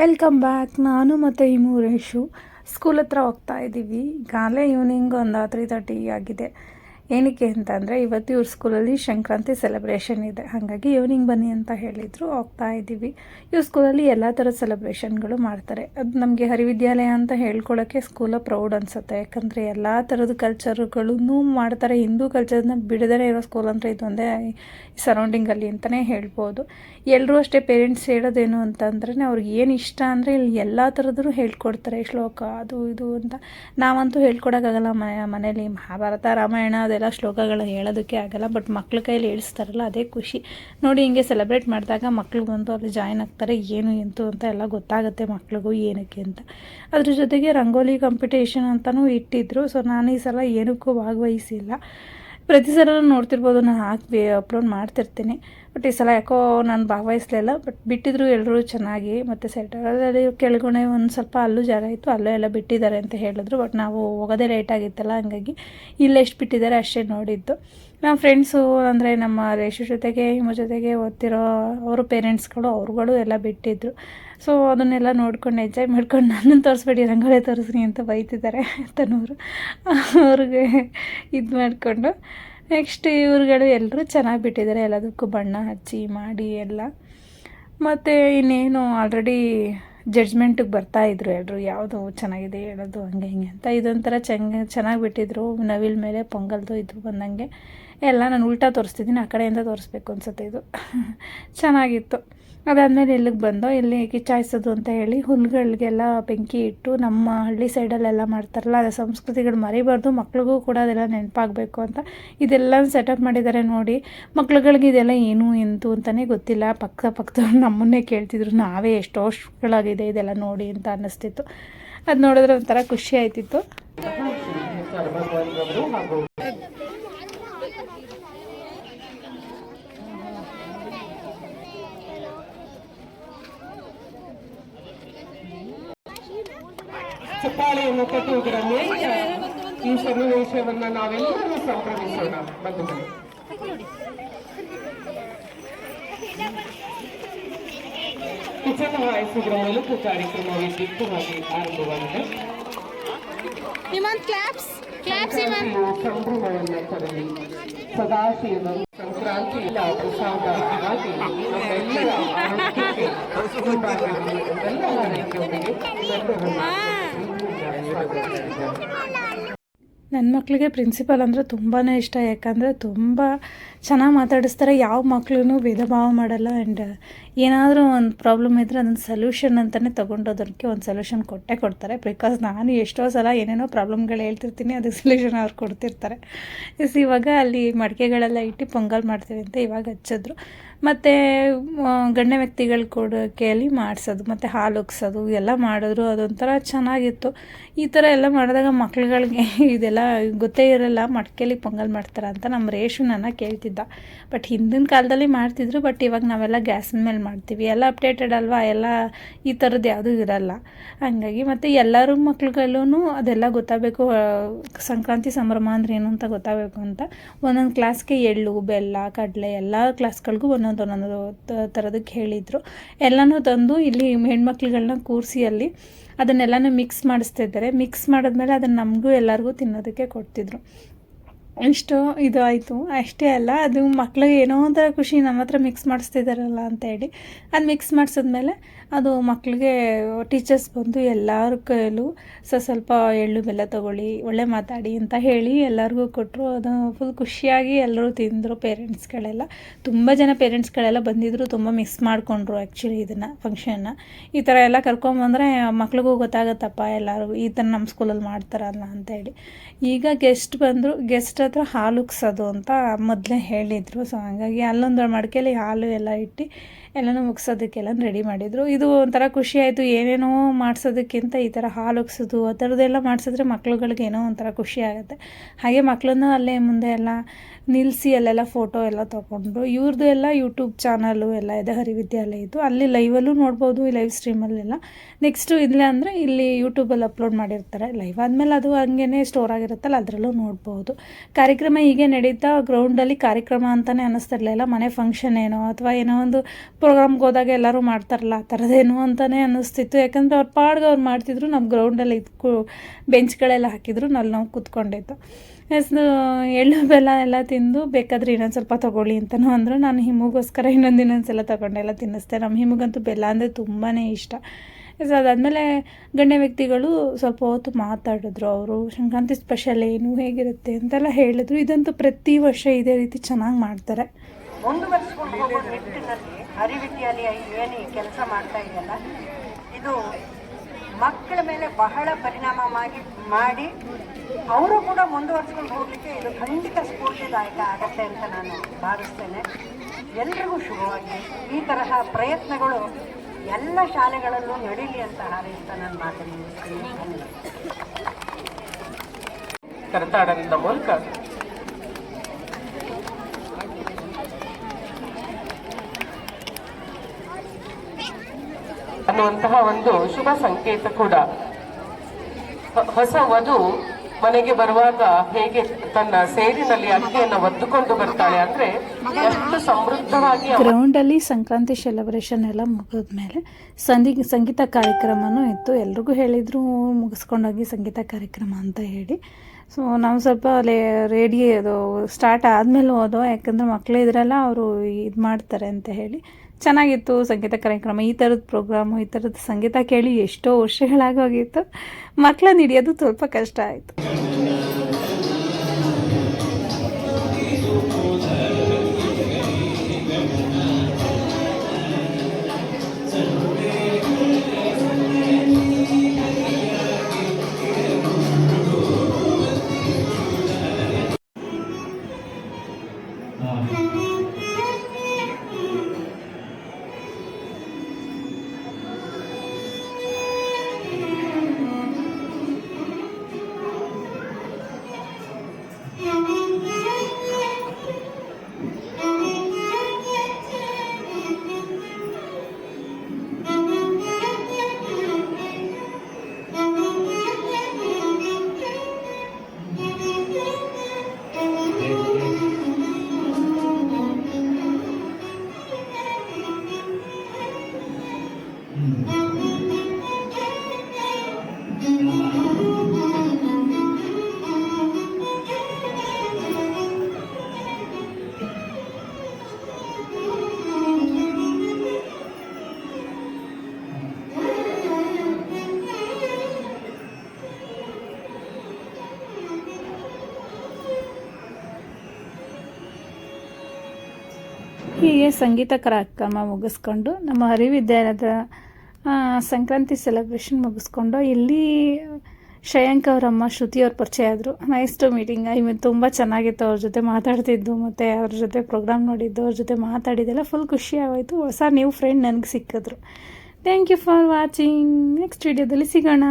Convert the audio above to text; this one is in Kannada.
ವೆಲ್ಕಮ್ ಬ್ಯಾಕ್ ನಾನು ಮತ್ತು ಈ ಮೂರೇಶು ಸ್ಕೂಲ್ ಹತ್ರ ಹೋಗ್ತಾ ಇದ್ದೀವಿ ಈಗಾಗಲೇ ಈವ್ನಿಂಗ್ ಒಂದು ತ್ರೀ ತರ್ಟಿ ಆಗಿದೆ. ಏನಕ್ಕೆ ಅಂತಂದರೆ ಇವತ್ತು ಇವ್ರ ಸ್ಕೂಲಲ್ಲಿ ಸಂಕ್ರಾಂತಿ ಸೆಲೆಬ್ರೇಷನ್ ಇದೆ. ಹಾಗಾಗಿ ಈವ್ನಿಂಗ್ ಬನ್ನಿ ಅಂತ ಹೇಳಿದರು, ಹೋಗ್ತಾ ಇದ್ದೀವಿ. ಇವ್ರ ಸ್ಕೂಲಲ್ಲಿ ಎಲ್ಲ ಥರದ ಸೆಲೆಬ್ರೇಷನ್ಗಳು ಮಾಡ್ತಾರೆ. ಅದು ನಮಗೆ ಹರಿವಿದ್ಯಾಲಯ ಅಂತ ಹೇಳ್ಕೊಳ್ಳೋಕ್ಕೆ ಸ್ಕೂಲ ಪ್ರೌಡ್ ಅನಿಸುತ್ತೆ. ಯಾಕಂದರೆ ಎಲ್ಲ ಥರದ ಕಲ್ಚರ್ಗಳನ್ನೂ ಮಾಡ್ತಾರೆ. ಹಿಂದೂ ಕಲ್ಚರ್ನ ಬಿಡದೇ ಇರೋ ಸ್ಕೂಲ್ ಅಂದರೆ ಇದೊಂದೇ ಸರೌಂಡಿಂಗಲ್ಲಿ ಅಂತಲೇ ಹೇಳ್ಬೋದು. ಎಲ್ಲರೂ ಅಷ್ಟೇ ಪೇರೆಂಟ್ಸ್ ಹೇಳೋದೇನು ಅಂತಂದ್ರೆ ಅವ್ರಿಗೆ ಏನು ಇಷ್ಟ ಅಂದರೆ ಇಲ್ಲಿ ಎಲ್ಲ ಥರದ್ದು ಹೇಳ್ಕೊಡ್ತಾರೆ. ಶ್ಲೋಕ ಅದು ಇದು ಅಂತ. ನಾವಂತೂ ಹೇಳ್ಕೊಡೋಕ್ಕಾಗಲ್ಲ ಮನೇಲಿ ಮಹಾಭಾರತ, ರಾಮಾಯಣ ಅದೆಲ್ಲ ಶ್ಲೋಕಗಳು ಹೇಳೋದಕ್ಕೆ ಆಗಲ್ಲ ಬಟ್ ಮಕ್ಳ ಕೈಯಲ್ಲಿ ಹೇಳಿಸ್ತಾರಲ್ಲ ಅದೇ ಖುಷಿ. ನೋಡಿ, ಹಿಂಗೆ ಸೆಲೆಬ್ರೇಟ್ ಮಾಡಿದಾಗ ಮಕ್ಳು ಬಂದು ಅಲ್ಲಿ ಜಾಯ್ನ್ ಆಗ್ತಾರೆ, ಏನು, ಎಂತು ಅಂತ ಎಲ್ಲ ಗೊತ್ತಾಗುತ್ತೆ ಮಕ್ಳಿಗೂ, ಏನಕ್ಕೆ ಅಂತ. ಅದ್ರ ಜೊತೆಗೆ ರಂಗೋಲಿ ಕಾಂಪಿಟೇಷನ್ ಅಂತಲೂ ಇಟ್ಟಿದ್ರು ಸೊ ನಾನು ಈ ಸಲ ಏನಕ್ಕೂ ಭಾಗವಹಿಸಿಲ್ಲ. ಪ್ರತಿ ಸಲ ನೋಡ್ತಿರ್ಬೋದು, ನಾನು ಹಾಕಿ ಅಪ್ಲೋಡ್ ಮಾಡ್ತಿರ್ತೀನಿ. ಬಟ್ ಈ ಸಲ ಯಾಕೋ ನಾನು ಭಾಗವಹಿಸಲಿಲ್ಲ ಬಟ್ ಬಿಟ್ಟಿದ್ರು ಎಲ್ಲರೂ ಚೆನ್ನಾಗಿ. ಮತ್ತು ಸೆಟರಲ್ಲಿ ಕೆಳಗಡೆ ಒಂದು ಸ್ವಲ್ಪ ಅಲ್ಲೂ ಜಾಗ ಇತ್ತು, ಅಲ್ಲೂ ಎಲ್ಲ ಬಿಟ್ಟಿದ್ದಾರೆ ಅಂತ ಹೇಳಿದ್ರು. ಬಟ್ ನಾವು ಹೋಗೋದೇ ಲೇಟ್ ಆಗಿತ್ತಲ್ಲ, ಹಂಗಾಗಿ ಇಲ್ಲೆಷ್ಟು ಬಿಟ್ಟಿದ್ದಾರೆ ಅಷ್ಟೇ ನೋಡಿದ್ದು. ನಮ್ಮ ಫ್ರೆಂಡ್ಸು ಅಂದರೆ ನಮ್ಮ ರೇಷು ಜೊತೆಗೆ, ಹಿಮ ಜೊತೆಗೆ ಓದ್ತಿರೋ ಅವರು ಪೇರೆಂಟ್ಸ್ಗಳು ಅವ್ರುಗಳು ಎಲ್ಲ ಬಿಟ್ಟಿದ್ರು. ಸೊ ಅದನ್ನೆಲ್ಲ ನೋಡ್ಕೊಂಡು ಎಂಜಾಯ್ ಮಾಡ್ಕೊಂಡು ನನ್ನನ್ನು ತೋರಿಸ್ಬೇಡಿ ರಂಗೋಲಿ ತೋರಿಸ್ರಿ ಅಂತ ಬೈತಿದ್ದಾರೆ ತನ್ನವರು ಅವ್ರಿಗೆ ಇದು ಮಾಡಿಕೊಂಡು. ನೆಕ್ಸ್ಟ್ ಇವ್ರುಗಳು ಎಲ್ಲರೂ ಚೆನ್ನಾಗಿ ಬಿಟ್ಟಿದ್ದಾರೆ. ಎಲ್ಲದಕ್ಕೂ ಬಣ್ಣ ಹಚ್ಚಿ ಮಾಡಿ ಎಲ್ಲ. ಮತ್ತು ಇನ್ನೇನು ಆಲ್ರೆಡಿ ಜಡ್ಜ್ಮೆಂಟಿಗೆ ಬರ್ತಾ ಇದ್ರು ಎಲ್ಲರೂ ಯಾವುದು ಚೆನ್ನಾಗಿದೆ ಹೇಳೋದು, ಹಂಗೆ ಹಿಂಗೆ ಅಂತ. ಇದೊಂಥರ ಚೆಂಗ, ಚೆನ್ನಾಗಿ ಬಿಟ್ಟಿದ್ರು. ನವಿಲ್ ಮೇಲೆ ಪೊಂಗಲ್ದು ಇದು ಬಂದಂಗೆ. ಎಲ್ಲ ನಾನು ಉಲ್ಟಾ ತೋರಿಸ್ತಿದ್ದೀನಿ. ಆ ಕಡೆಯಿಂದ ತೋರಿಸ್ಬೇಕು ಅನ್ಸುತ್ತೆ ಇದು. ಚೆನ್ನಾಗಿತ್ತು. ಅದಾದಮೇಲೆ ಇಲ್ಲಿಗೆ ಬಂದೋ ಇಲ್ಲಿ ಕಿಚ್ಚಾಯಿಸೋದು ಅಂತ ಹೇಳಿ ಹುಲ್ಗಳಿಗೆಲ್ಲ ಬೆಂಕಿ ಇಟ್ಟು ನಮ್ಮ ಹಳ್ಳಿ ಸೈಡಲ್ಲೆಲ್ಲ ಮಾಡ್ತಾರಲ್ಲ, ಅದೇ ಸಂಸ್ಕೃತಿಗಳು ಮರಿಬಾರ್ದು, ಮಕ್ಳಿಗೂ ಕೂಡ ಅದೆಲ್ಲ ನೆನಪಾಗಬೇಕು ಅಂತ ಇದೆಲ್ಲ ಸೆಟಪ್ ಮಾಡಿದ್ದಾರೆ ನೋಡಿ. ಮಕ್ಳುಗಳಿಗೆ ಇದೆಲ್ಲ ಏನು, ಎಂತು ಅಂತಲೇ ಗೊತ್ತಿಲ್ಲ. ಪಕ್ಕ ಪಕ್ಕದವ್ರು ನಮ್ಮನ್ನೇ ಕೇಳ್ತಿದ್ರು. ನಾವೇ ಎಷ್ಟೋ ವರ್ಷಗಳಾಗಿದೆ ಇದೆಲ್ಲ ನೋಡಿ ಅಂತ ಅನ್ನಿಸ್ತಿತ್ತು. ಅದು ನೋಡಿದ್ರೆ ಒಂಥರ ಖುಷಿ ಆಯ್ತಿತ್ತು. ಚಪ್ಪಾಳೆಯನ್ನು ತಟ್ಟುವುದರ ಮೂಲಕ ಈ ಸನ್ನಿವೇಶವನ್ನ ನಾವೆಲ್ಲರೂ ಸಂಭ್ರಮಿಸೋಣ ಬಂಧುಗಳು ಕಿಚನ್ ಹಾಯಿಸುವುದರ ಮೂಲಕ ಕಾರ್ಯಕ್ರಮ ವಿದ್ಯುಕ್ತವಾಗಿ ಆರಂಭವಾಗಿದೆ Iman claps. Claps Iman. ಸಂಕ್ರಾಂತಿಯು ಸಂಭ್ರಮವನ್ನ ತರಲಿ ಸದಾಶಿವ ಸಂಕ್ರಾಂತಿ ಪ್ರಸಾದ ಆಗಿ ನಮ್ಮೆಲ್ಲರ ಆರೋಗ್ಯಕ್ಕೆ ಉಂಟಾಗಲಿ ಎಂಬೆಲ್ಲ ಹಾರೈಕೆಯೊಂದಿಗೆ ನನ್ನನ್ನು ನನ್ನ ಮಕ್ಕಳಿಗೆ ಪ್ರಿನ್ಸಿಪಲ್ ಅಂದರೆ ತುಂಬಾ ಇಷ್ಟ, ಯಾಕಂದರೆ ತುಂಬ ಚೆನ್ನಾಗಿ ಮಾತಾಡಿಸ್ತಾರೆ. ಯಾವ ಮಕ್ಳೂ ಭೇದ ಭಾವ ಮಾಡಲ್ಲ ಆ್ಯಂಡ್ ಏನಾದರೂ ಒಂದು ಪ್ರಾಬ್ಲಮ್ ಇದ್ದರೆ ಅದೊಂದು ಸೊಲ್ಯೂಷನ್ ಅಂತಲೇ ತೊಗೊಂಡೋದಕ್ಕೆ ಒಂದು ಸೊಲ್ಯೂಷನ್ ಕೊಟ್ಟೇ ಕೊಡ್ತಾರೆ. ಬಿಕಾಸ್ ನಾನು ಎಷ್ಟೋ ಸಲ ಏನೇನೋ ಪ್ರಾಬ್ಲಮ್ಗಳು ಹೇಳ್ತಿರ್ತೀನಿ, ಅದಕ್ಕೆ ಸೊಲ್ಯೂಷನ್ ಅವ್ರು ಕೊಡ್ತಿರ್ತಾರೆ. ಎಸ್ ಇವಾಗ ಅಲ್ಲಿ ಮಡಿಕೆಗಳೆಲ್ಲ ಇಟ್ಟು ಪೊಂಗಲ್ ಮಾಡ್ತೀವಿ ಅಂತ ಇವಾಗ ಹಚ್ಚಿದ್ರು. ಮತ್ತು ಗಣ್ಯ ವ್ಯಕ್ತಿಗಳ ಕೊಡೋಕೆಯಲ್ಲಿ ಮಾಡಿಸೋದು, ಮತ್ತು ಹಾಲು ಒಗ್ಸೋದು ಎಲ್ಲ ಮಾಡಿದ್ರು, ಅದೊಂಥರ ಚೆನ್ನಾಗಿತ್ತು. ಈ ಥರ ಎಲ್ಲ ಮಾಡಿದಾಗ ಮಕ್ಳುಗಳಿಗೆ ಇದೆಲ್ಲ ಗೊತ್ತೇ ಇರಲ್ಲ, ಮಡಿಕೆಲಿ ಪೊಂಗಲ್ ಮಾಡ್ತಾರೆ ಅಂತ ನಮ್ಮ ರೇಷು ನನ್ನ ಕೇಳ್ತಿದ್ದ. ಬಟ್ ಹಿಂದಿನ ಕಾಲದಲ್ಲಿ ಮಾಡ್ತಿದ್ರು, ಬಟ್ ಇವಾಗ ನಾವೆಲ್ಲ ಗ್ಯಾಸಿನ ಮೇಲೆ ಮಾಡ್ತೀವಿ. ಎಲ್ಲ ಅಪ್ಡೇಟೆಡ್ ಅಲ್ವಾ? ಎಲ್ಲ ಈ ಥರದ್ದು ಯಾವುದೂ ಇರಲ್ಲ. ಹಾಗಾಗಿ ಮತ್ತು ಎಲ್ಲರೂ ಮಕ್ಳುಗಳೂ ಅದೆಲ್ಲ ಗೊತ್ತಾಗಬೇಕು ಸಂಕ್ರಾಂತಿ ಸಂಭ್ರಮ ಅಂದ್ರೆ ಏನು ಅಂತ ಗೊತ್ತಾಗಬೇಕು ಅಂತ. ಒಂದೊಂದು ಕ್ಲಾಸ್ಗೆ ಎಳ್ಳು, ಬೆಲ್ಲ, ಕಡಲೆ, ಎಲ್ಲ ಕ್ಲಾಸ್ಗಳಿಗೂ ಒಂದೊಂದು ಒಂದೊಂದು ತ- ಥರದಕ್ಕೆ ಹೇಳಿದರು. ಎಲ್ಲನೂ ತಂದು ಇಲ್ಲಿ ಹೆಣ್ಮಕ್ಳುಗಳನ್ನ ಕೂರಿಸಿ ಅಲ್ಲಿ ಅದನ್ನೆಲ್ಲನೂ ಮಿಕ್ಸ್ ಮಾಡಿಸ್ತಿದ್ದಾರೆ. ಮಿಕ್ಸ್ ಮಾಡಿದ್ಮೇಲೆ ಅದನ್ನು ನಮಗೂ ಎಲ್ಲರಿಗೂ ತಿನ್ನೋದಕ್ಕೆ ಕೊಡ್ತಿದ್ರು. ಇಷ್ಟು ಇದು ಆಯಿತು ಅಷ್ಟೇ ಅಲ್ಲ, ಅದು ಮಕ್ಳಿಗೆ ಏನೋ ಒಂಥರ ಖುಷಿ ನಮ್ಮ ಹತ್ರ ಮಿಕ್ಸ್ ಮಾಡಿಸ್ತಿದ್ದಾರಲ್ಲ ಅಂತ ಹೇಳಿ, ಅದು ಮಿಕ್ಸ್ ಮಾಡಿಸಿದ್ಮೇಲೆ ಅದು ಮಕ್ಕಳಿಗೆ ಟೀಚರ್ಸ್ ಬಂದು ಎಲ್ಲರ ಕೈಯಲ್ಲೂ ಸ ಸ್ವಲ್ಪ ಎಳ್ಳು ಬೆಲ್ಲ ತೊಗೊಳ್ಳಿ, ಒಳ್ಳೆ ಮಾತಾಡಿ ಅಂತ ಹೇಳಿ ಎಲ್ಲರಿಗೂ ಕೊಟ್ಟರು ಅದು ಫುಲ್ ಖುಷಿಯಾಗಿ ಎಲ್ಲರೂ ತಿಂದರು ಪೇರೆಂಟ್ಸ್ಗಳೆಲ್ಲ ತುಂಬ ಜನ ಪೇರೆಂಟ್ಸ್ಗಳೆಲ್ಲ ಬಂದಿದ್ದರು ತುಂಬ ಮಿಕ್ಸ್ ಮಾಡಿಕೊಂಡ್ರು ಆ್ಯಕ್ಚುಲಿ ಇದನ್ನು ಫಂಕ್ಷನ್ನ ಈ ಥರ ಎಲ್ಲ ಕರ್ಕೊಂಬಂದರೆ ಮಕ್ಳಿಗೂ ಗೊತ್ತಾಗುತ್ತಪ್ಪ ಎಲ್ಲರಿಗೂ ಈ ಥರ ನಮ್ಮ ಸ್ಕೂಲಲ್ಲಿ ಮಾಡ್ತಾರಲ್ಲ ಅಂತ ಹೇಳಿ. ಈಗ ಗೆಸ್ಟ್ ಬಂದರು ಗೆಸ್ಟ್ ಹತ್ರ ಹಾಲು ಉಗ್ಸೋದು ಅಂತ ಮೊದಲೇ ಹೇಳಿದರು. ಸೊ ಹಾಗಾಗಿ ಅಲ್ಲೊಂದು ಮಡಿಕೆಯಲ್ಲಿ ಹಾಲು ಎಲ್ಲ ಇಟ್ಟು ಎಲ್ಲನೂ ಮುಗ್ಸೋದಕ್ಕೆಲ್ಲ ರೆಡಿ ಮಾಡಿದರು. ಇದು ಒಂಥರ ಖುಷಿ ಆಯಿತು. ಏನೇನೋ ಮಾಡಿಸೋದಕ್ಕಿಂತ ಈ ಥರ ಹಾಲು ಉಗ್ಸೋದು ಆ ಥರದ್ದೆಲ್ಲ ಮಾಡಿಸಿದ್ರೆ ಮಕ್ಳುಗಳಿಗೆ ಏನೋ ಒಂಥರ ಖುಷಿ ಆಗುತ್ತೆ. ಹಾಗೆ ಮಕ್ಕಳನ್ನು ಅಲ್ಲೇ ಮುಂದೆ ಎಲ್ಲ ನಿಲ್ಲಿಸಿ ಅಲ್ಲೆಲ್ಲ ಫೋಟೋ ಎಲ್ಲ ತೊಗೊಂಡ್ರು. ಇವ್ರದ್ದು ಎಲ್ಲ ಯೂಟ್ಯೂಬ್ ಚಾನಲ್ಲು ಎಲ್ಲ ಇದೆ ಹರಿವಿದ್ಯಾಲಯದ್ದು ಅಲ್ಲಿ ಲೈವಲ್ಲೂ ನೋಡ್ಬೋದು, ಈ ಲೈವ್ ಸ್ಟ್ರೀಮಲ್ಲೆಲ್ಲ ನೆಕ್ಸ್ಟು ಇಲ್ಲೇ ಅಂದರೆ ಇಲ್ಲಿ ಯೂಟ್ಯೂಬಲ್ಲಿ ಅಪ್ಲೋಡ್ ಮಾಡಿರ್ತಾರೆ. ಲೈವ್ ಆದಮೇಲೆ ಅದು ಹಂಗೆ ಸ್ಟೋರ್ ಆಗಿರುತ್ತಲ್ಲ, ಅದರಲ್ಲೂ ನೋಡ್ಬೋದು. ಕಾರ್ಯಕ್ರಮ ಹೀಗೆ ನಡೀತಾ ಗ್ರೌಂಡಲ್ಲಿ ಕಾರ್ಯಕ್ರಮ ಅಂತಲೇ ಅನ್ನಿಸ್ತಿರ್ಲಿಲ್ಲ ಮನೆ ಫಂಕ್ಷನ್ ಏನೋ ಅಥವಾ ಏನೋ ಒಂದು ಪ್ರೋಗ್ರಾಮ್ಗೆ ಹೋದಾಗ ಎಲ್ಲರೂ ಮಾಡ್ತಾರಲ್ಲ, ಆ ಥರದ್ದೇನು ಅಂತಲೇ ಅನ್ನಿಸ್ತಿತ್ತು. ಯಾಕಂದರೆ ಅವ್ರು ಪಾಡ್ಗೆ ಅವ್ರು ಮಾಡ್ತಿದ್ರು ನಮ್ಮ ಗ್ರೌಂಡಲ್ಲಿ ಇದ್ಕು ಬೆಂಚ್ಗಳೆಲ್ಲ ಹಾಕಿದ್ರು ನಲ್ಲಿ ನಾವು ಕೂತ್ಕೊಂಡಿದ್ದು. ಎಸ್ ಎಳ್ಳು ಬೆಲ್ಲ ಎಲ್ಲ ತಿಂದು ಬೇಕಾದ್ರೆ ಇನ್ನೊಂದು ಸ್ವಲ್ಪ ತೊಗೊಳ್ಳಿ ಅಂತಲೂ ಅಂದರು. ನಾನು ಹಿಮಗೋಸ್ಕರ ಇನ್ನೊಂದು ಇನ್ನೊಂದ್ಸಲ ತೊಗೊಂಡೆಲ್ಲ ತಿನ್ನಿಸ್ದೆ. ನಮ್ಮ ಹಿಮಗಂತೂ ಬೆಲ್ಲ ಅಂದರೆ ತುಂಬಾ ಇಷ್ಟ. ಎಸ್ ಅದಾದಮೇಲೆ ಗಣ್ಯ ವ್ಯಕ್ತಿಗಳು ಸ್ವಲ್ಪ ಹೊತ್ತು ಮಾತಾಡಿದ್ರು ಅವರು, ಸಂಕ್ರಾಂತಿ ಸ್ಪೆಷಲ್ ಏನು, ಹೇಗಿರುತ್ತೆ? ಅಂತೆಲ್ಲ ಹೇಳಿದ್ರು. ಇದಂತೂ ಪ್ರತಿ ವರ್ಷ ಇದೇ ರೀತಿ ಚೆನ್ನಾಗಿ ಮಾಡ್ತಾರೆ. ಈ ಕೆಲಸ ಮಾಡ್ತಾ ಇದೆಯಲ್ಲ, ಇದು ಮಕ್ಕಳ ಮೇಲೆ ಬಹಳ ಪರಿಣಾಮವಾಗಿ ಮಾಡಿ ಮಾಡಿ ಅವರು ಕೂಡ ಮುಂದುವರಿಸ್ಕೊಂಡು ಹೋಗಲಿಕ್ಕೆ ಇದು ಖಂಡಿತ ಸ್ಫೂರ್ತಿದಾಯಕ ಆಗತ್ತೆ ಅಂತ ನಾನು ಭಾವಿಸ್ತೇನೆ. ಎಲ್ರಿಗೂ ಶುಭವಾಗಿ ಈ ತರಹ ಪ್ರಯತ್ನಗಳು ಎಲ್ಲ ಶಾಲೆಗಳಲ್ಲೂ ನಡೀಲಿ ಅಂತ ಹಾರೈಸ್ತಾ ನಾನು ಮಾತನ್ನು ಧನ್ಯವಾದ ಮೂಲಕ. ಅನ್ನುವಂತಹ ಒಂದು ಶುಭ ಸಂಕೇತ ಕೂಡ. ಹೊಸ ವಧು ಮನೆಗೆ ಬರುವಾಗ ಹೇಗೆ ತನ್ನ ಸೇರಿನಲ್ಲಿ ಅಕ್ಕಿಯನ್ನು ಒದ್ದುಕೊಂಡು ಬರ್ತಾಳೆ ಅಂದ್ರೆ ಎಷ್ಟು ಸಮೃದ್ಧವಾಗಿ ಗ್ರೌಂಡ್ ಅಲ್ಲಿ ಸಂಕ್ರಾಂತಿ ಸೆಲೆಬ್ರೇಷನ್ ಎಲ್ಲ ಮುಗಿದ್ಮೇಲೆ ಸಂಧಿ ಸಂಗೀತ ಕಾರ್ಯಕ್ರಮನೂ ಇತ್ತು. ಎಲ್ರಿಗೂ ಹೇಳಿದ್ರು, ಮುಗಿಸ್ಕೊಂಡೋಗಿ ಸಂಗೀತ ಕಾರ್ಯಕ್ರಮ ಅಂತ ಹೇಳಿ. ಸೊ ನಾವು ಸ್ವಲ್ಪ ಲೇ ರೆಡಿ ಅದು ಸ್ಟಾರ್ಟ್ ಆದಮೇಲೆ ಹೋದೋ ಯಾಕಂದ್ರೆ ಮಕ್ಕಳು ಇದ್ರಲ್ಲ, ಅವರು ಇದು ಮಾಡ್ತಾರೆ ಅಂತ ಹೇಳಿ. ಚೆನ್ನಾಗಿತ್ತು ಸಂಗೀತ ಕಾರ್ಯಕ್ರಮ, ಈ ಥರದ ಪ್ರೋಗ್ರಾಮು ಈ ಥರದ ಸಂಗೀತ ಕೇಳಿ ಎಷ್ಟೋ ವರ್ಷಗಳಾಗೋಗಿತ್ತು. ಮಕ್ಕಳನ್ನ ಹಿಡಿಯೋದು ಸ್ವಲ್ಪ ಕಷ್ಟ ಆಯಿತು. ಹೀಗೆ ಸಂಗೀತ ಕಾರ್ಯಕ್ರಮ ಮುಗಿಸ್ಕೊಂಡು ನಮ್ಮ ಹರಿವಿದ್ಯಾಲಯದ ಸಂಕ್ರಾಂತಿ ಸೆಲೆಬ್ರೇಷನ್ ಮುಗಿಸ್ಕೊಂಡು ಇಲ್ಲಿ ಶ್ರೇಯಾಂಕ್ ಅವರಮ್ಮ, ಶ್ರುತಿ ಅವ್ರ ಪರಿಚಯ ಆದರು. ನೈಸ್ ಟು ಮೀಟಿಂಗ್ ಇವ್ ತುಂಬ ಚೆನ್ನಾಗಿತ್ತು ಅವ್ರ ಜೊತೆ ಮಾತಾಡ್ತಿದ್ದು ಮತ್ತು ಅವ್ರ ಜೊತೆ ಪ್ರೋಗ್ರಾಮ್ ನೋಡಿದ್ದು, ಅವ್ರ ಜೊತೆ ಮಾತಾಡಿದ್ದೆಲ್ಲ ಫುಲ್ ಖುಷಿ ಆಗೋಯ್ತು ಹೊಸ ನ್ಯೂ ಫ್ರೆಂಡ್ ನನಗೆ ಸಿಕ್ಕಿದ್ರು. Thank you for watching next ವಿಡಿಯೋದಲ್ಲಿ ಸಿಗೋಣ.